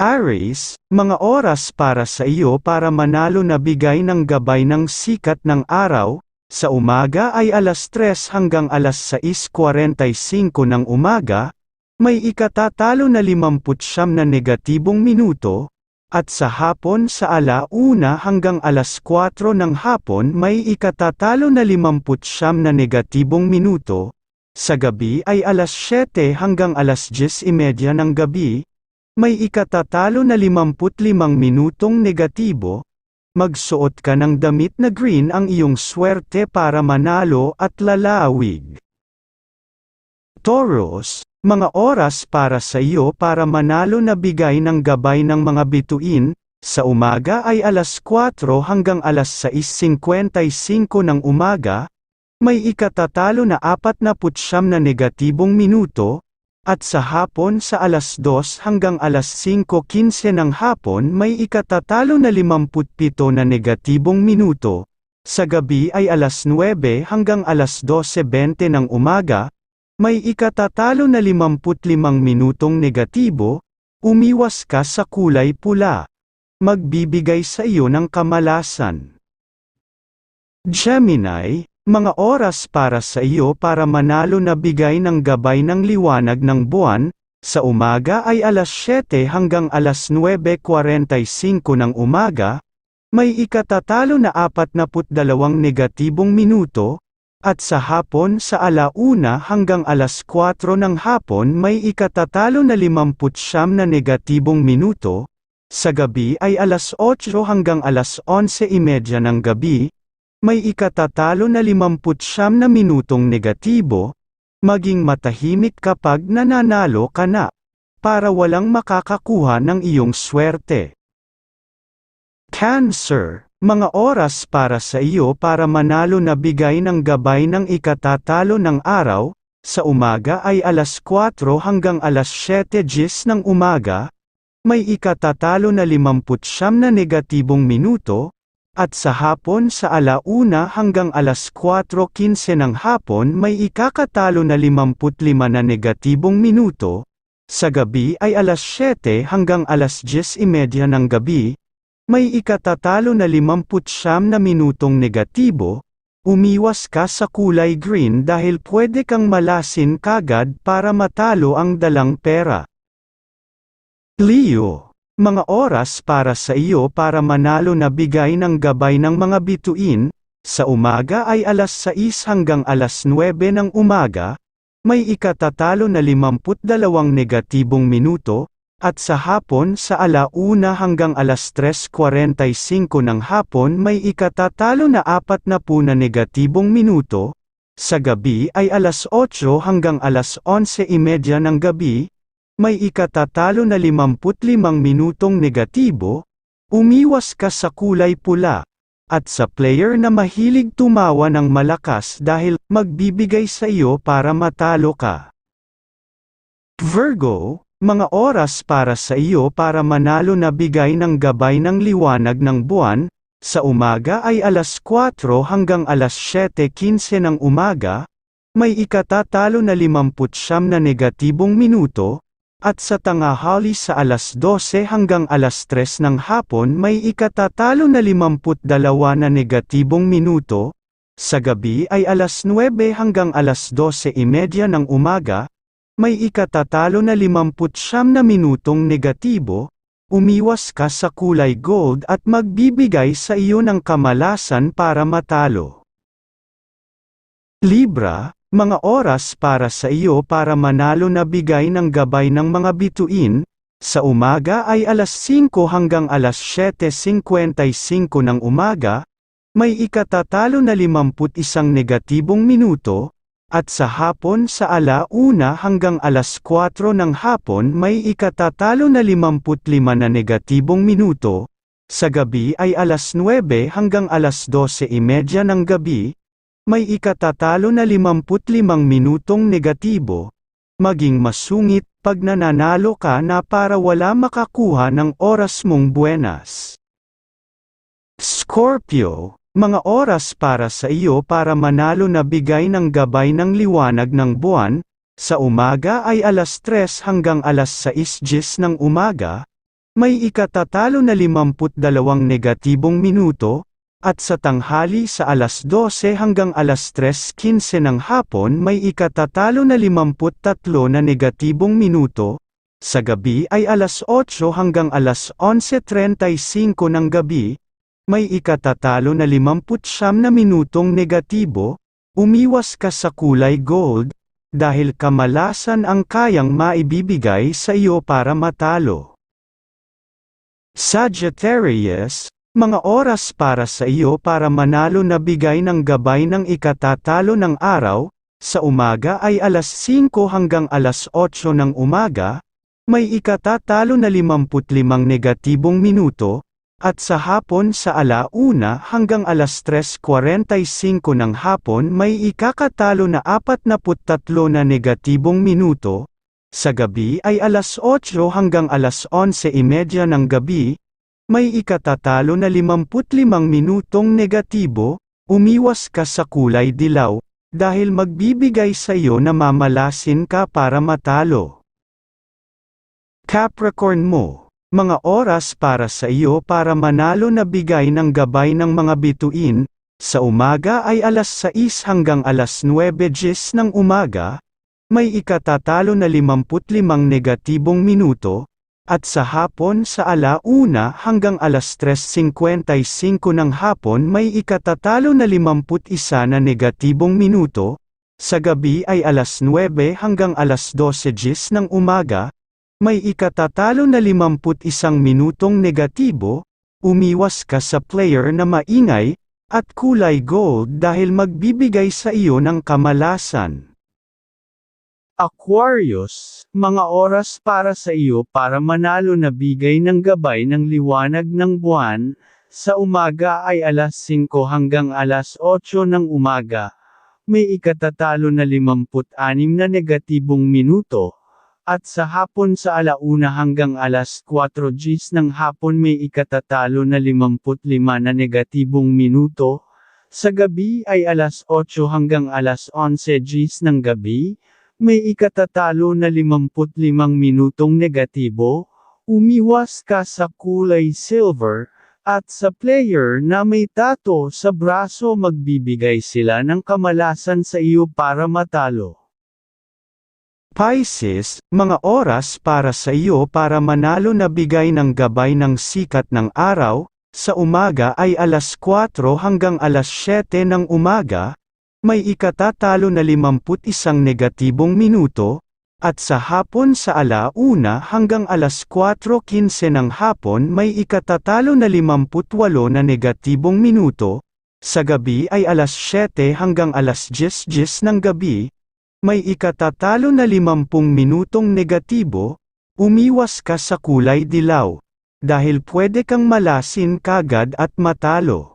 Aries, mga oras para sa iyo para manalo na bigay ng gabay ng sikat ng araw, sa umaga ay alas 3 hanggang alas 6.45 ng umaga, may ikatatalo na 50 na negatibong minuto, at sa hapon sa ala una hanggang alas 4 ng hapon may ikatatalo na 50 na negatibong minuto, sa gabi ay alas 7 hanggang alas 10.30 ng gabi, may ikatatalo na 55 minutong negatibo, magsuot ka ng damit na green ang iyong swerte para manalo at lalawig. Taurus, mga oras para sa iyo para manalo na bigay ng gabay ng mga bituin, sa umaga ay alas 4 hanggang alas 6.55 ng umaga, may ikatatalo na 49 na negatibong minuto, at sa hapon sa alas 2 hanggang alas 5.15 ng hapon may ikatatalo na 57 na negatibong minuto. Sa gabi ay alas 9 hanggang alas 12.20 ng umaga, may ikatatalo na 55 minutong negatibo, umiwas ka sa kulay pula. Magbibigay sa iyo ng kamalasan. Gemini, mga oras para sa iyo para manalo na bigay ng gabay ng liwanag ng buwan, sa umaga ay alas 7 hanggang alas 9.45 ng umaga, may ikatatalo na 42 negatibong minuto, at sa hapon sa alauna hanggang alas 4 ng hapon may ikatatalo na 50 na negatibong minuto, sa gabi ay alas 8 hanggang alas 11.30 ng gabi, may ikatatalo na 50 na minutong negatibo, maging matahimik kapag nananalo ka na, para walang makakakuha ng iyong swerte. Cancer, mga oras para sa iyo para manalo na bigay ng gabay ng ikatatalo ng araw, sa umaga ay alas 4 hanggang alas 7.10 ng umaga, may ikatatalo na 50 na negatibong minuto, at sa hapon sa alauna hanggang alas 4.15 ng hapon may ikakatalo na 55 na negatibong minuto, sa gabi ay alas 7 hanggang alas 10.30 ng gabi, may ikatatalo na 50 na minutong negatibo, umiwas ka sa kulay green dahil pwede kang malasin kagad para matalo ang dalang pera. Leo mga oras para sa iyo para manalo na bigay ng gabay ng mga bituin, sa umaga ay alas 6 hanggang alas 9 ng umaga, may ikatatalo na 52 negatibong minuto, at sa hapon sa alauna hanggang alas 3.45 ng hapon may ikatatalo na 40 na negatibong minuto, sa gabi ay alas 8 hanggang alas 11.30 ng gabi, may ikatatalo na 55 minutong negatibo, umiwas ka sa kulay pula, at sa player na mahilig tumawa ng malakas dahil magbibigay sa iyo para matalo ka. Virgo, mga oras para sa iyo para manalo na bigay ng gabay ng liwanag ng buwan, sa umaga ay alas 4 hanggang alas 7.15 ng umaga, may ikatatalo na 50 na negatibong minuto, at sa tangahali sa alas 12 hanggang alas 3 ng hapon may ikatatalo na 52 na negatibong minuto, sa gabi ay alas 9 hanggang alas 12.30 ng umaga, may ikatatalo na 50 na minutong negatibo, umiwas ka sa kulay gold at magbibigay sa iyo ng kamalasan para matalo. Libra, mga oras para sa iyo para manalo na bigay ng gabay ng mga bituin, sa umaga ay alas 5 hanggang alas 7.55 ng umaga, may ikatatalo na 51 negatibong minuto, at sa hapon sa alauna hanggang alas 4 ng hapon may ikatatalo na 55 na negatibong minuto, sa gabi ay alas 9 hanggang alas 12.30 ng gabi, may ikatatalo na 55 minutong negatibo, maging masungit pag nananalo ka na para wala makakuha ng oras mong buenas. Scorpio, mga oras para sa iyo para manalo na bigay ng gabay ng liwanag ng buwan, sa umaga ay alas 3 hanggang alas 6.10 ng umaga, may ikatatalo na 52 negatibong minuto, at sa tanghali sa alas 12 hanggang alas 3.15 ng hapon may ikatatalo na 53 na negatibong minuto, sa gabi ay alas 8 hanggang alas 11.35 ng gabi, may ikatatalo na 59 na minutong negatibo, umiwas ka sa kulay gold, dahil kamalasan ang kayang maibibigay sa iyo para matalo. Sagittarius, mga oras para sa iyo para manalo na bigay ng gabay ng ikatatalo ng araw, sa umaga ay alas 5 hanggang alas 8 ng umaga, may ikatatalo na 55 negatibong minuto, at sa hapon sa alauna hanggang alas 3.45 ng hapon may ikakatalo na 43 na negatibong minuto, sa gabi ay alas 8 hanggang alas 11.30 ng gabi, may ikatatalo na 55 minutong negatibo, umiwas ka sa kulay dilaw, dahil magbibigay sa iyo na mamalasin ka para matalo. Capricorn mo, mga oras para sa iyo para manalo na bigay ng gabay ng mga bituin, sa umaga ay alas 6 hanggang alas 9 gis ng umaga, may ikatatalo na 55 negatibong minuto, at sa hapon sa alauna hanggang alas 3.55 ng hapon may ikatatalo na 51 na negatibong minuto, sa gabi ay alas 9 hanggang alas 12 gis ng umaga, may ikatatalo na 51 minutong negatibo, umiwas ka sa player na maingay, at kulay gold dahil magbibigay sa iyo ng kamalasan. Aquarius, mga oras para sa iyo para manalo na bigay ng gabay ng liwanag ng buwan, sa umaga ay alas 5 hanggang alas 8 ng umaga. May ikatatalo na 56 na negatibong minuto, at sa hapon sa alauna hanggang alas 4 gis ng hapon may ikatatalo na 55 na negatibong minuto, sa gabi ay alas 8 hanggang alas 11 gis ng gabi, may ikatatalo na 55 minutong negatibo, umiwas ka sa kulay silver, at sa player na may tato sa braso magbibigay sila ng kamalasan sa iyo para matalo. Pisces, mga oras para sa iyo para manalo na bigay ng gabay ng sikat ng araw, sa umaga ay alas 4 hanggang alas 7 ng umaga, may ikatatalo na 51 negatibong minuto, at sa hapon sa alauna hanggang alas 4.15 ng hapon may ikatatalo na 58 na negatibong minuto, sa gabi ay alas 7 hanggang alas 10.10 ng gabi, may ikatatalo na 50 minutong negatibo, umiwas ka sa kulay dilaw, dahil pwede kang malasin kagad at matalo.